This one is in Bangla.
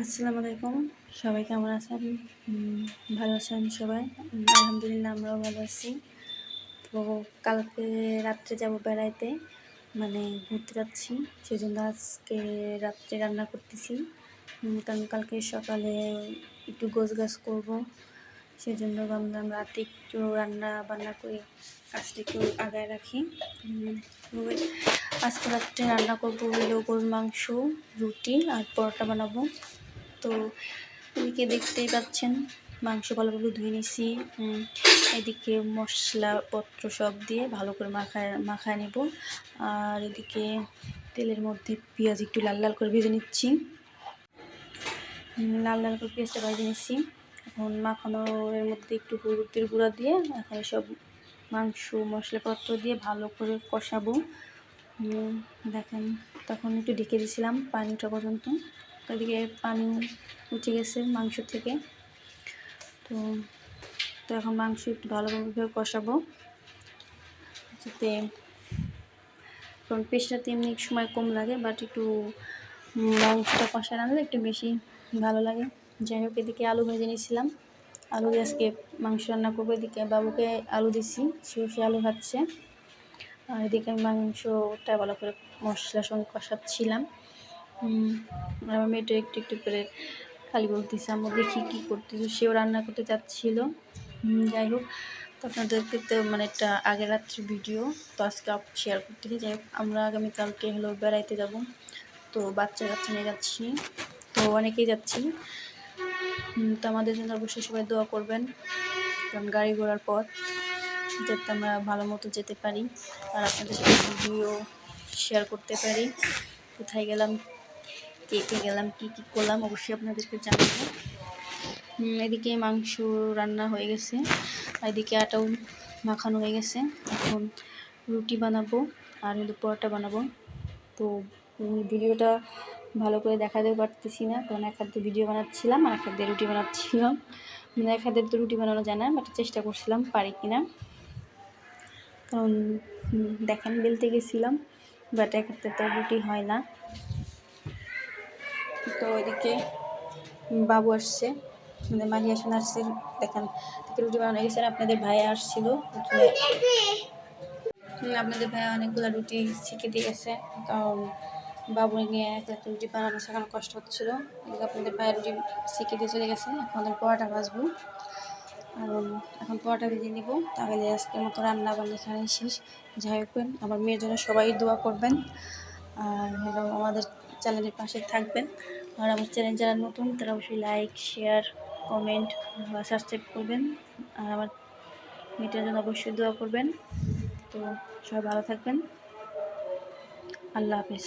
আসসালামু আলাইকুম। সবাই কেমন আছেন? ভালো আছেন সবাই? আলহামদুলিল্লাহ, আমরাও ভালো আছি। তো কালকে রাত্রে যাব বেড়াইতে মানে ঘুরতে যাচ্ছি। সেই জন্য আজকে রাত্রে রান্না করতেছি। কারণ কালকে সকালে একটু গোছ গাছ করব। সেই জন্য ভাবলাম রাতে একটু রান্না বান্না করে কাজটা একটু আগায় রাখি। আজকে রাত্রে রান্না করব হইল গরুর মাংস, রুটি আর পরোটা বানাবো। তো এদিকে দেখতেই পাচ্ছেন? মাংস ভালোভাবে ধুয়ে নিছি এদিকে মশলাপত্র সব দিয়ে ভালো করে মাখায় মাখায় নেব। আর এদিকে তেলের মধ্যে পেঁয়াজ একটু লাল লাল করে ভেজে নিচ্ছি। লাল লাল করে পেঁয়াজটা ভেজে নিচ্ছি। এখন মাখানোর মধ্যে একটু হলুদের গুঁড়া দিয়ে এখন সব মাংস, মশলাপত্র দিয়ে ভালো করে কষাবো। দেখেন, তখন একটু ঢেকে দিয়েছিলাম পানিটা পর্যন্ত। ওইদিকে পানি উঠে গেছে মাংস থেকে। তো তো এখন মাংস একটু ভালোভাবে কষাবো। যাতে কারণ পেস্টটাতে এমনি সময় কম লাগে বাট একটু মাংসটা কষা রাখলে একটু বেশি ভালো লাগে। যাই হোক, এদিকে আলু ভেজে নিয়েছিলাম। আলু দিয়ে আজকে মাংস রান্না করব। এদিকে বাবুকে আলু দিছি, সে আলু খাচ্ছে আর এদিকে আমি মাংসটা ভালো করে মশলার সঙ্গে কষাচ্ছিলাম। আমার মেয়েটা একটু একটু করে খালি বলতেছে আমরা দেখি কী করতেছে। সেও রান্না করতে চাচ্ছিল যাই হোক, তো আপনাদেরকে তো মানে একটা আগের রাত্রি ভিডিও তো আজকে আপ শেয়ার করতে করতেছি যাই হোক, আমরা আগামীকালকে হলো বেড়াইতে যাব। তো বাচ্চা কাচ্চা নিয়ে যাচ্ছি। তো অনেকেই যাচ্ছি। তো আমাদের জন্য অবশ্যই সবাই দোয়া করবেন, কারণ গাড়ি ঘোড়ার পথ, যাতে আমরা ভালো মতো যেতে পারি। আর আপনাদের সাথে ভিডিও শেয়ার করতে পারি। কোথায় গেলাম? কে কে গেলাম, কী কী করলাম অবশ্যই আপনাদেরকে জানাব। এদিকে মাংস রান্না হয়ে গেছে এদিকে আটাও মাখানো হয়ে গেছে। এখন রুটি বানাবো আর হলো পরোটা বানাবো। তো ভিডিওটা ভালো করে দেখাতে পারতেছি না, কারণ এক হাতে ভিডিও বানাচ্ছিলাম আর এক হাতে রুটি বানাচ্ছিলাম। মানে এক হাতের তো রুটি বানানো যায় না বাট চেষ্টা করছিলাম পারি কি না কারণ দেখেন, বেলতে গেছিলাম বাট এক হাতে তো রুটি হয় না। তো ওইদিকে বাবু আসছে, আমাদের মাহি আসন আসছে। দেখেন রুটি বানানো গেছে আপনাদের ভাই আসছিল। আপনাদের ভাই অনেকগুলো রুটি শিখে দিয়ে গেছে, কারণ বাবু নিয়ে একটা রুটি বানানো শেখানো কষ্ট হচ্ছিল। আপনাদের ভাইয়ের রুটি শিখে দিয়ে চলে গেছে, এখন আমাদের পরোটা ভাজবো। আর এখন পরোটা ভেজে নিব, তাহলে আজকের মতো রান্না বান্না এখানে শেষ। যাই হোক, আমার মেয়ের জন্য সবাই দোয়া করবেন। আর আমাদের চ্যানেলের পাশে থাকবেন। আর আমার চ্যানেল যারা নতুন, তারা অবশ্যই লাইক শেয়ার কমেন্ট বা সাবস্ক্রাইব করবেন। আর আমার মেয়েটার জন্য অবশ্যই দোয়া করবেন। তো সবাই ভালো থাকবেন। আল্লাহ হাফিজ।